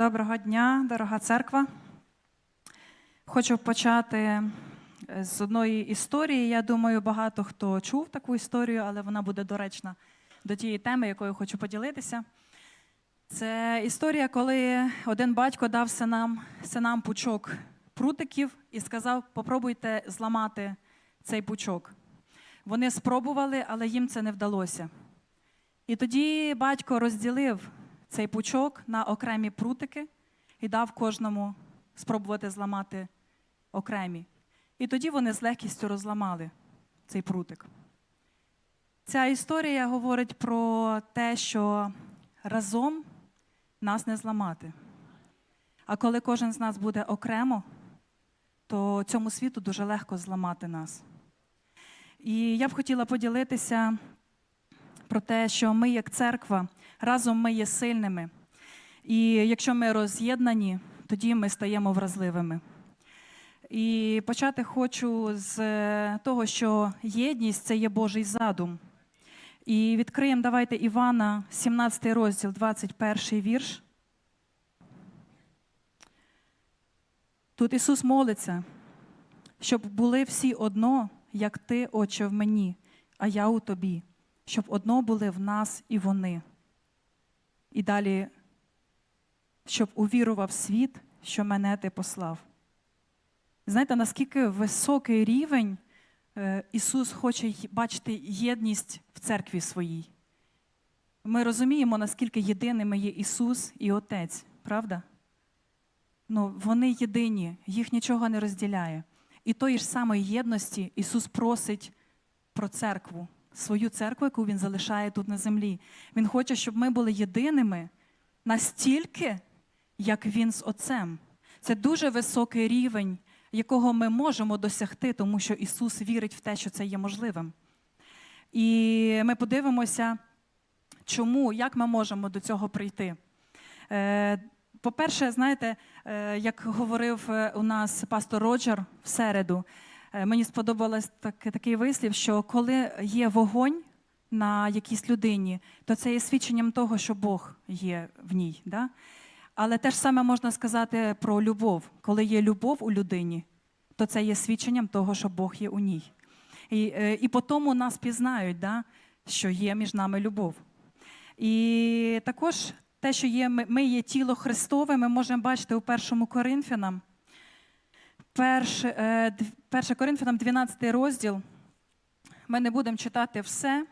Доброго дня, дорога церква. Хочу почати е, з одної історії. Я думаю, багато хто чув таку історію, але вона буде доречна до тієї теми, якою хочу поділитися. Це історія, коли один батько дав синам, синам пучок прутиків і сказав: попробуйте зламати цей пучок. Вони спробували, але їм це не вдалося. І тоді батько розділив цей пучок на окремі прутики і дав кожному спробувати зламати окремі. І тоді вони з легкістю розламали цей прутик. Ця історія говорить про те, що разом нас не зламати. А коли кожен з нас буде окремо, то цьому світу дуже легко зламати нас. І я б хотіла поділитися про те, що ми, як церква, разом ми є сильними. І якщо ми роз'єднані, тоді ми стаємо вразливими. І почати хочу з того, що єдність це є Божий задум. І відкриємо давайте Івана, 17 розділ, 21 вірш. Тут Ісус молиться, щоб були всі одно, як ти, Отче, в мені, а я у тобі, щоб одно були в нас і вони. І далі, щоб увірував світ, що мене ти послав. Знаєте, наскільки високий рівень е, Ісус хоче бачити єдність в церкві своїй. Ми розуміємо, наскільки єдиними є Ісус і Отець, правда? Ну, вони єдині, їх нічого не розділяє. І тої ж самої єдності Ісус просить про церкву, свою церкву, яку Він залишає тут на землі. Він хоче, щоб ми були єдиними настільки, як Він з Отцем. Це дуже високий рівень, якого ми можемо досягти, тому що Ісус вірить в те, що це є можливим. І ми подивимося, чому, як ми можемо до цього прийти. Е, По-перше, знаєте, е, як говорив е, у нас пастор Роджер в середу, мені сподобалось так, такий вислів, що коли є вогонь на якійсь людині, то це є свідченням того, що Бог є в ній. Да? Але те ж саме можна сказати про любов. Коли є любов у людині, то це є свідченням того, що Бог є у ній. І, е, і по тому нас пізнають, да, що є між нами любов. І також те, що є, ми є тіло Христове, ми можемо бачити у першому Коринфянам. Перш, е, перше Коринфянам, 12 розділ. Ми не будемо читати все.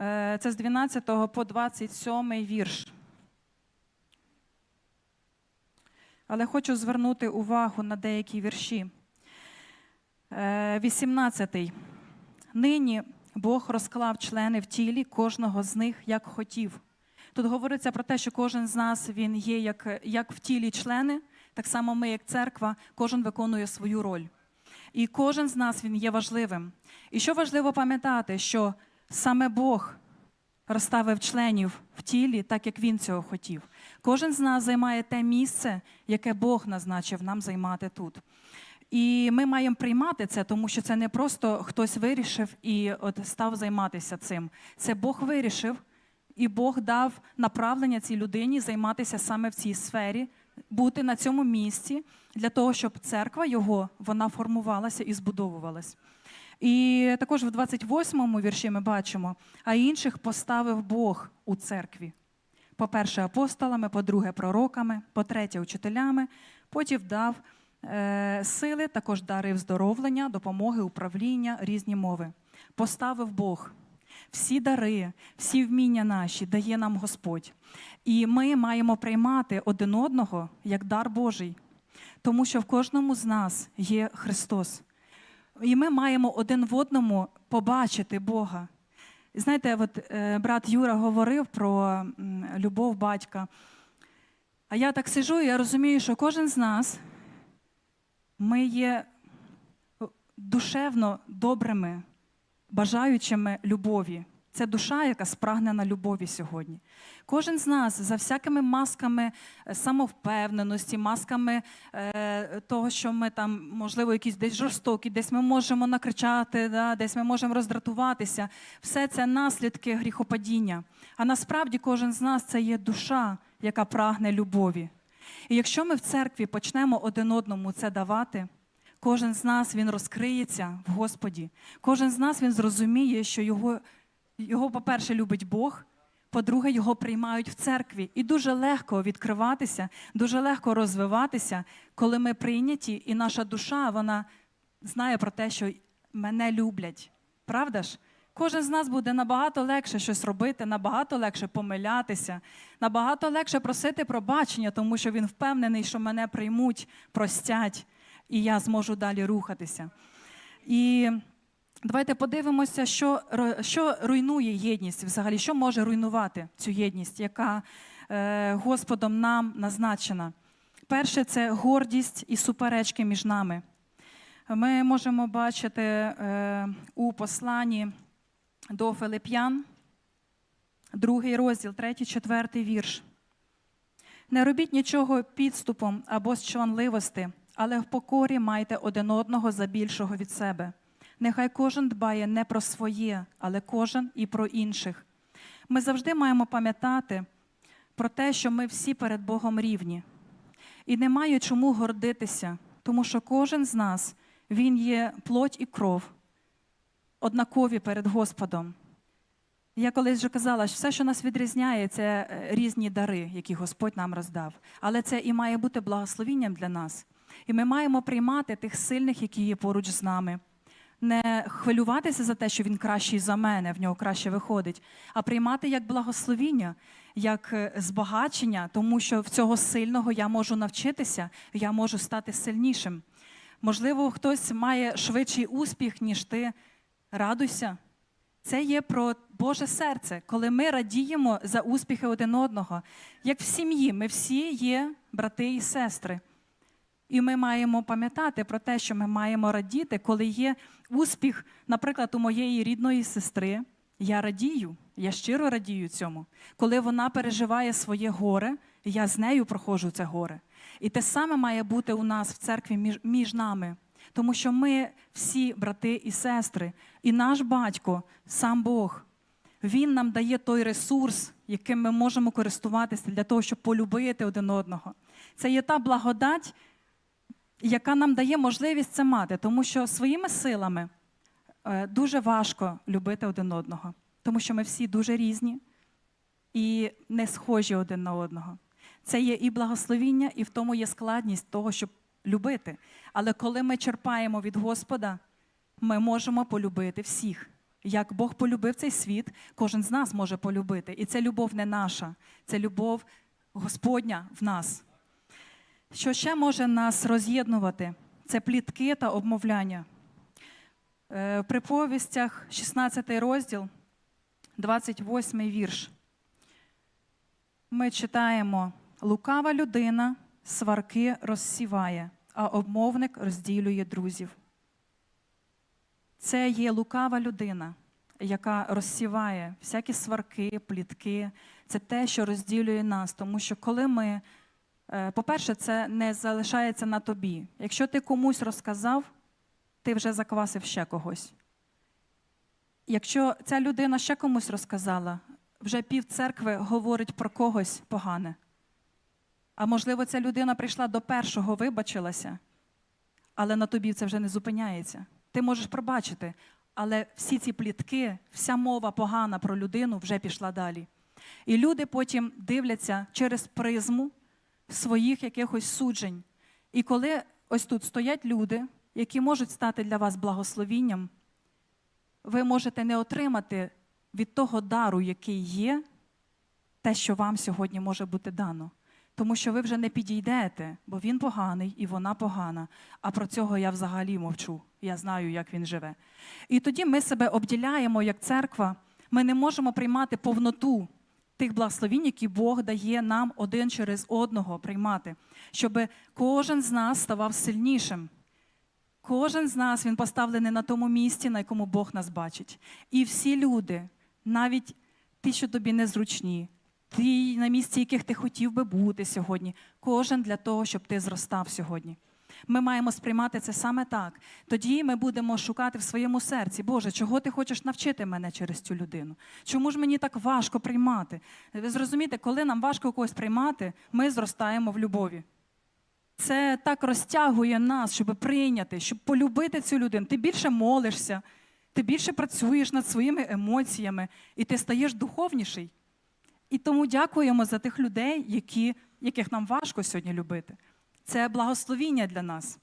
Е, Це з 12 по 27 вірш. Але хочу звернути увагу на деякі вірші. Е, 18. Нині Бог розклав члени в тілі кожного з них як хотів. Тут говориться про те, що кожен з нас він є як, як в тілі члени, так само ми, як церква, кожен виконує свою роль. І кожен з нас він є важливим. І що важливо пам'ятати, що саме Бог розставив членів в тілі, так як він цього хотів. Кожен з нас займає те місце, яке Бог назначив нам займати тут. І ми маємо приймати це, тому що це не просто хтось вирішив і от став займатися цим. Це Бог вирішив, і Бог дав направлення цій людині займатися саме в цій сфері, бути на цьому місці для того, щоб церква його вона формувалася і збудовувалась. І також в 28-му вірші ми бачимо, а інших поставив Бог у церкві. По-перше, апостолами, по-друге, пророками, по-третє, учителями, потім дав е, сили, також дарив здоровлення, допомоги, управління, різні мови. Поставив Бог. Всі дари, всі вміння наші дає нам Господь. І ми маємо приймати один одного як дар Божий, тому що в кожному з нас є Христос. І ми маємо один в одному побачити Бога. Знаєте, от е, брат Юра говорив про любов батька. А я так сижу, і я розумію, що кожен з нас ми є душевно добрими, бажаючими любові. Це душа, яка спрагнена любові сьогодні. Кожен з нас за всякими масками е, самовпевненості, масками е, того, що ми там, можливо, якісь десь жорстокі, десь ми можемо накричати, да, десь ми можемо роздратуватися. Все це наслідки гріхопадіння. А насправді кожен з нас це є душа, яка прагне любові. І якщо ми в церкві почнемо один одному це давати, кожен з нас він розкриється в Господі. Кожен з нас він зрозуміє, що його, його по-перше, любить Бог. По-друге, його приймають в церкві. І дуже легко відкриватися, дуже легко розвиватися, коли ми прийняті, і наша душа вона знає про те, що мене люблять. Правда ж? Кожен з нас буде набагато легше щось робити, набагато легше помилятися, набагато легше просити пробачення, тому що він впевнений, що мене приймуть, простять, і я зможу далі рухатися. І давайте подивимося, що, що руйнує єдність взагалі, що може руйнувати цю єдність, яка е, Господом нам назначена. Перше це гордість і суперечки між нами. Ми можемо бачити е, у посланні до Филип'ян, другий розділ, третій, четвертий вірш. Не робіть нічого підступом або з чванливості, але в покорі майте один одного за більшого від себе. Нехай кожен дбає не про своє, але кожен і про інших. Ми завжди маємо пам'ятати про те, що ми всі перед Богом рівні. І немає чому гордитися, тому що кожен з нас він є плоть і кров, однакові перед Господом. Я колись вже казала, що все, що нас відрізняє, це е, різні дари, які Господь нам роздав. Але це і має бути благословінням для нас. І ми маємо приймати тих сильних, які є поруч з нами. Не хвилюватися за те, що він кращий за мене, в нього краще виходить, а приймати як благословіння, як е, збагачення, тому що в цього сильного я можу навчитися, я можу стати сильнішим. Можливо, хтось має швидший успіх, ніж ти. Радуйся. Це є про Боже серце, коли ми радіємо за успіхи один одного. Як в сім'ї, ми всі є брати і сестри. І ми маємо пам'ятати про те, що ми маємо радіти, коли є успіх, наприклад, у моєї рідної сестри. Я радію, я щиро радію цьому. Коли вона переживає своє горе, я з нею проходжу це горе. І те саме має бути у нас в церкві між, між нами. Тому що ми всі брати і сестри, і наш батько, сам Бог, він нам дає той ресурс, яким ми можемо користуватися для того, щоб полюбити один одного. Це є та благодать, яка нам дає можливість це мати, тому що своїми силами е, дуже важко любити один одного, тому що ми всі дуже різні і не схожі один на одного. Це є і благословіння, і в тому є складність того, щоб любити. Але коли ми черпаємо від Господа, ми можемо полюбити всіх. Як Бог полюбив цей світ, кожен з нас може полюбити. І це любов не наша, це любов Господня в нас. Що ще може нас роз'єднувати? Це плітки та обмовляння. Е, В приповістях 16 розділ, 28 вірш. Ми читаємо: лукава людина сварки розсіває, а обмовник розділює друзів. Це є лукава людина, яка розсіває всякі сварки, плітки. Це те, що розділює нас. Тому що коли ми, по-перше, це не залишається на тобі. Якщо ти комусь розказав, ти вже заквасив ще когось. Якщо ця людина ще комусь розказала, вже пів церкви говорить про когось погане. А можливо, ця людина прийшла до першого, вибачилася, але на тобі це вже не зупиняється. Ти можеш пробачити, але всі ці плітки, вся мова погана про людину вже пішла далі. І люди потім дивляться через призму своїх якихось суджень. І коли ось тут стоять люди, які можуть стати для вас благословінням, ви можете не отримати від того дару, який є, те, що вам сьогодні може бути дано. Тому що ви вже не підійдете, бо він поганий і вона погана. А про цього я взагалі мовчу. Я знаю, як він живе. І тоді ми себе обділяємо як церква. Ми не можемо приймати повноту тих благословінь, які Бог дає нам один через одного приймати, щоб кожен з нас ставав сильнішим. Кожен з нас він поставлений на тому місці, на якому Бог нас бачить. І всі люди, навіть ті, що тобі незручні, ті, на місці, яких ти хотів би бути сьогодні, кожен для того, щоб ти зростав сьогодні. Ми маємо сприймати це саме так. Тоді ми будемо шукати в своєму серці, Боже, чого ти хочеш навчити мене через цю людину? Чому ж мені так важко приймати? Ви зрозумієте, коли нам важко когось приймати, ми зростаємо в любові. Це так розтягує нас, щоб прийняти, щоб полюбити цю людину. Ти більше молишся, ти більше працюєш над своїми емоціями, і ти стаєш духовніший. І тому дякуємо за тих людей, які, яких нам важко сьогодні любити. Це благословіння для нас.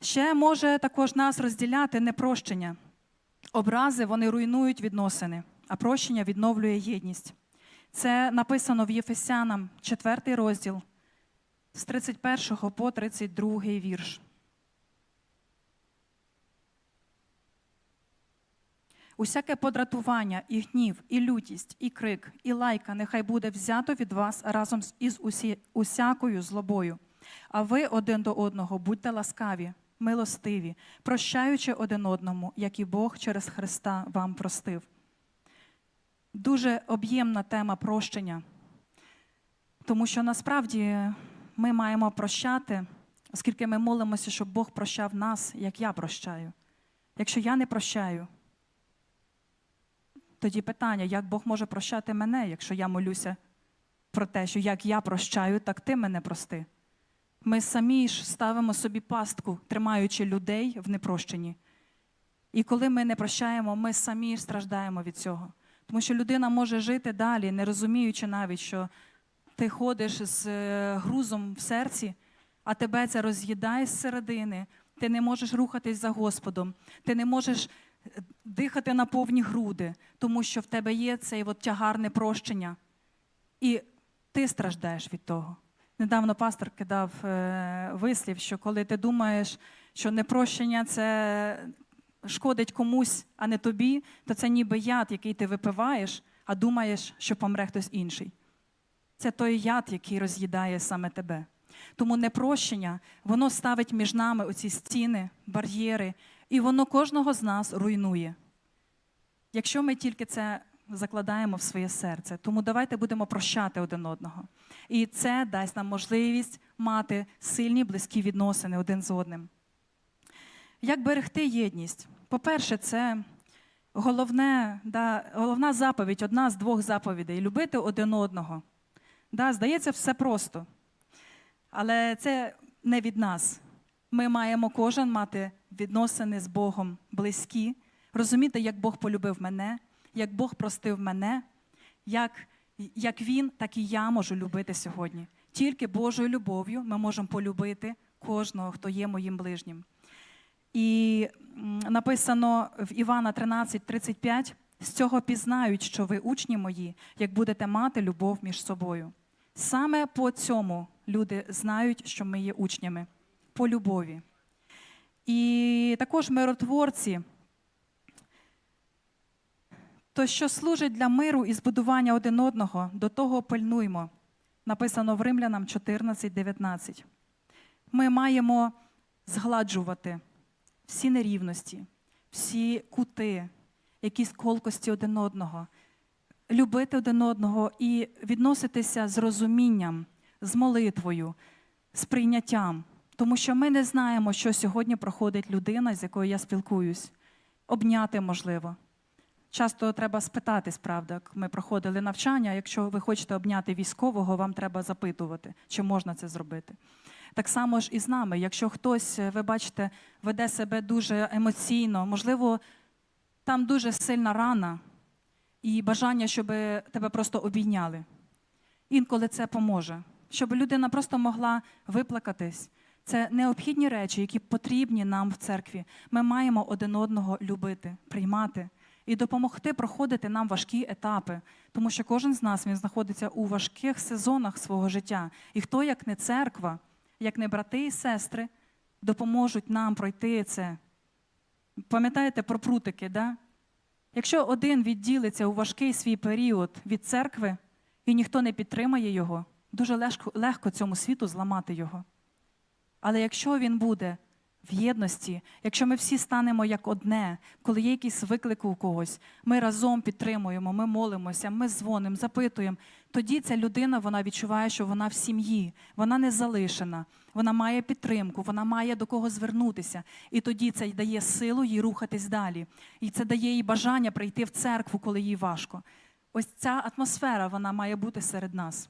Ще може також нас розділяти непрощення. Образи вони руйнують відносини, а прощення відновлює єдність. Це написано в Єфесянам, 4 розділ, з 31 по 32 вірш. Усяке подратування, і гнів, і лютість, і крик, і лайка нехай буде взято від вас разом із усі, усякою злобою. А ви один до одного будьте ласкаві, милостиві, прощаючи один одному, як і Бог через Христа вам простив. Дуже об'ємна тема прощення, тому що насправді ми маємо прощати, оскільки ми молимося, щоб Бог прощав нас, як я прощаю. Якщо я не прощаю, тоді питання, як Бог може прощати мене, якщо я молюся про те, що як я прощаю, так ти мене прости. Ми самі ж ставимо собі пастку, тримаючи людей в непрощенні. І коли ми не прощаємо, ми самі ж страждаємо від цього. Тому що людина може жити далі, не розуміючи навіть, що ти ходиш з е, грузом в серці, а тебе це роз'їдає зсередини. Ти не можеш рухатись за Господом, ти не можеш е, дихати на повні груди, тому що в тебе є цей от тягар непрощення. І ти страждаєш від того. Недавно пастор кидав е, вислів, що коли ти думаєш, що непрощення це шкодить комусь, а не тобі, то це ніби яд, який ти випиваєш, а думаєш, що помре хтось інший. Це той яд, який роз'їдає саме тебе. Тому непрощення, воно ставить між нами оці стіни, бар'єри, і воно кожного з нас руйнує. Якщо ми тільки це закладаємо в своє серце, тому давайте будемо прощати один одного. І це дасть нам можливість мати сильні близькі відносини один з одним. Як берегти єдність? По-перше, це головне, да, головна заповідь, одна з двох заповідей любити один одного. Да, здається, все просто. Але це не від нас. Ми маємо кожен мати відносини з Богом близькі, розуміти, як Бог полюбив мене, як Бог простив мене, як, як Він, так і я можу любити сьогодні. Тільки Божою любов'ю ми можемо полюбити кожного, хто є моїм ближнім. І написано в Івана 13:35, з цього пізнають, що ви учні мої, як будете мати любов між собою. Саме по цьому люди знають, що ми є учнями, по любові. І також миротворці, то, що служить для миру і збудування один одного, до того пильнуймо. Написано в Римлянам 14:19. Ми маємо згладжувати всі нерівності, всі кути, якісь колкості один одного, любити один одного і відноситися з розумінням, з молитвою, з прийняттям. Тому що ми не знаємо, що сьогодні проходить людина, з якою я спілкуюсь. Обняти можливо. Часто треба спитатись, правда, ми проходили навчання. Якщо ви хочете обняти військового, вам треба запитувати, чи можна це зробити. Так само ж і з нами. Якщо хтось, е, ви бачите, веде себе дуже емоційно, можливо, там дуже сильна рана і бажання, щоб тебе просто обійняли. Інколи це поможе, щоб людина просто могла виплакатись. Це необхідні речі, які потрібні нам в церкві. Ми маємо один одного любити, приймати і допомогти проходити нам важкі етапи, тому що кожен з нас він знаходиться у важких сезонах свого життя. І хто, як не церква, як не брати і сестри, допоможуть нам пройти це. Пам'ятаєте про прутики, да? Якщо один відділиться у важкий свій період від церкви, і ніхто не підтримає його, дуже легко, легко цьому світу зламати його. Але якщо він буде в єдності, якщо ми всі станемо як одне, коли є якийсь виклик у когось, ми разом підтримуємо, ми молимося, ми дзвонимо, запитуємо. Тоді ця людина вона відчуває, що вона в сім'ї, вона не залишена, вона має підтримку, вона має до кого звернутися. І тоді це дає силу їй рухатись далі. І це дає їй бажання прийти в церкву, коли їй важко. Ось ця атмосфера вона має бути серед нас.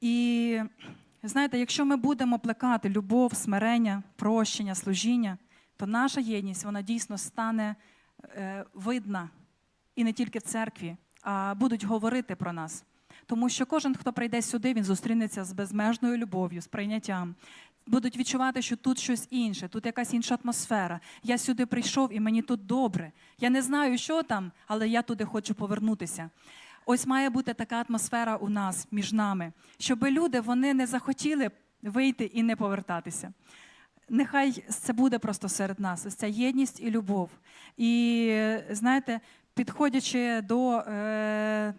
І знаєте, якщо ми будемо плекати любов, смирення, прощення, служіння, то наша єдність вона дійсно стане е, видна і не тільки в церкві, а будуть говорити про нас. Тому що кожен, хто прийде сюди, він зустрінеться з безмежною любов'ю, з прийняттям. Будуть відчувати, що тут щось інше, тут якась інша атмосфера. Я сюди прийшов і мені тут добре. Я не знаю, що там, але я туди хочу повернутися. Ось має бути така атмосфера у нас між нами, щоб люди вони не захотіли вийти і не повертатися. Нехай це буде просто серед нас, ось ця єдність і любов. І знаєте, підходячи до, е,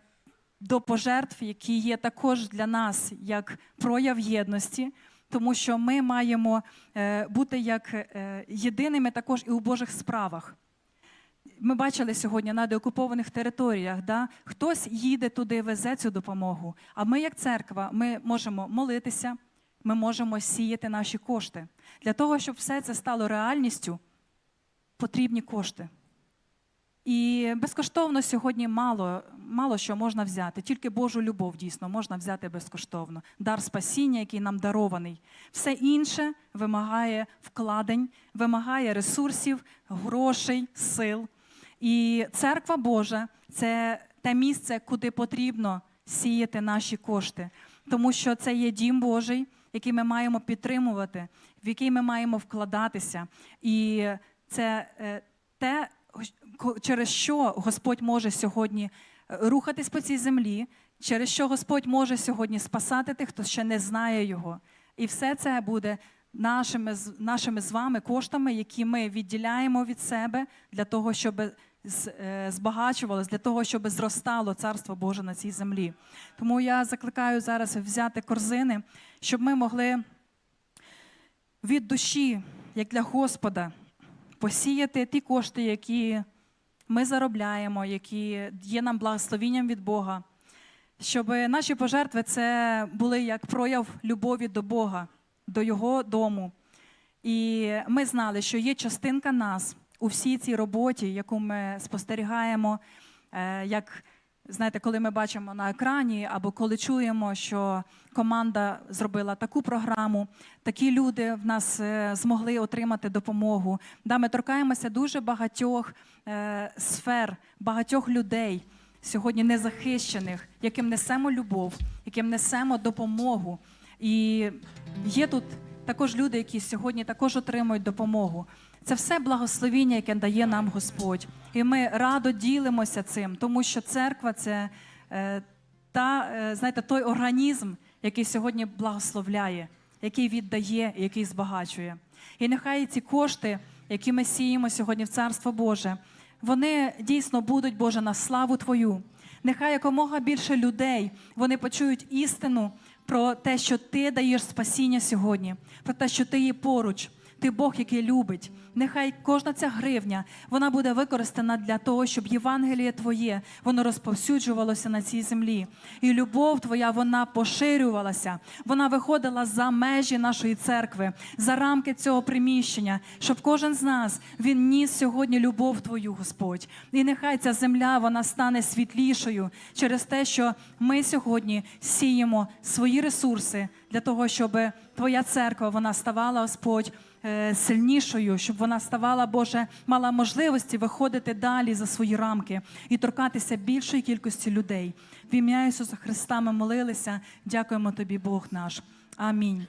до пожертв, які є також для нас як прояв єдності, тому що ми маємо е, бути як е, єдиними також і у Божих справах. Ми бачили сьогодні на деокупованих територіях, да? хтось їде туди, везе цю допомогу. А ми, як церква, ми можемо молитися, ми можемо сіяти наші кошти. Для того, щоб все це стало реальністю, потрібні кошти. І безкоштовно сьогодні мало, мало що можна взяти. Тільки Божу любов дійсно можна взяти безкоштовно. Дар спасіння, який нам дарований. Все інше вимагає вкладень, вимагає ресурсів, грошей, сил. І церква Божа це те місце, куди потрібно сіяти наші кошти, тому що це є дім Божий, який ми маємо підтримувати, в який ми маємо вкладатися. І це е, те, через що Господь може сьогодні е, рухатись по цій землі, через що Господь може сьогодні спасати тих, хто ще не знає Його. І все це буде нашими, нашими з вами коштами, які ми відділяємо від себе для того, щоб збагачувалось, для того, щоб зростало Царство Боже на цій землі. Тому я закликаю зараз взяти корзини, щоб ми могли від душі, як для Господа, посіяти ті кошти, які ми заробляємо, які є нам благословінням від Бога. Щоб наші пожертви це були як прояв любові до Бога, до Його дому. І ми знали, що є частинка нас у всій цій роботі, яку ми спостерігаємо, е, як знаєте, коли ми бачимо на екрані, або коли чуємо, що команда зробила таку програму, такі люди в нас е, змогли отримати допомогу. Да, ми торкаємося дуже багатьох е, сфер, багатьох людей сьогодні незахищених, яким несемо любов, яким несемо допомогу. І є тут також люди, які сьогодні також отримують допомогу. Це все благословіння, яке дає нам Господь. І ми радо ділимося цим, тому що церква це е, та, е, знаєте, той організм, який сьогодні благословляє, який віддає, який збагачує. І нехай ці кошти, які ми сіємо сьогодні в Царство Боже, вони дійсно будуть, Боже, на славу Твою. Нехай якомога більше людей вони почують істину про те, що ти даєш спасіння сьогодні, про те, що ти є поруч. Ти Бог, який любить. Нехай кожна ця гривня вона буде використана для того, щоб Євангеліє Твоє воно розповсюджувалося на цій землі. І любов Твоя вона поширювалася, вона виходила за межі нашої церкви, за рамки цього приміщення, щоб кожен з нас він ніс сьогодні любов Твою, Господь. І нехай ця земля вона стане світлішою через те, що ми сьогодні сіємо свої ресурси для того, щоб Твоя церква вона ставала, Господь, сильнішою, щоб вона ставала, Боже, мала можливості виходити далі за свої рамки і торкатися більшої кількості людей. В ім'я Ісуса Христа ми молилися. Дякуємо Тобі, Бог наш. Амінь.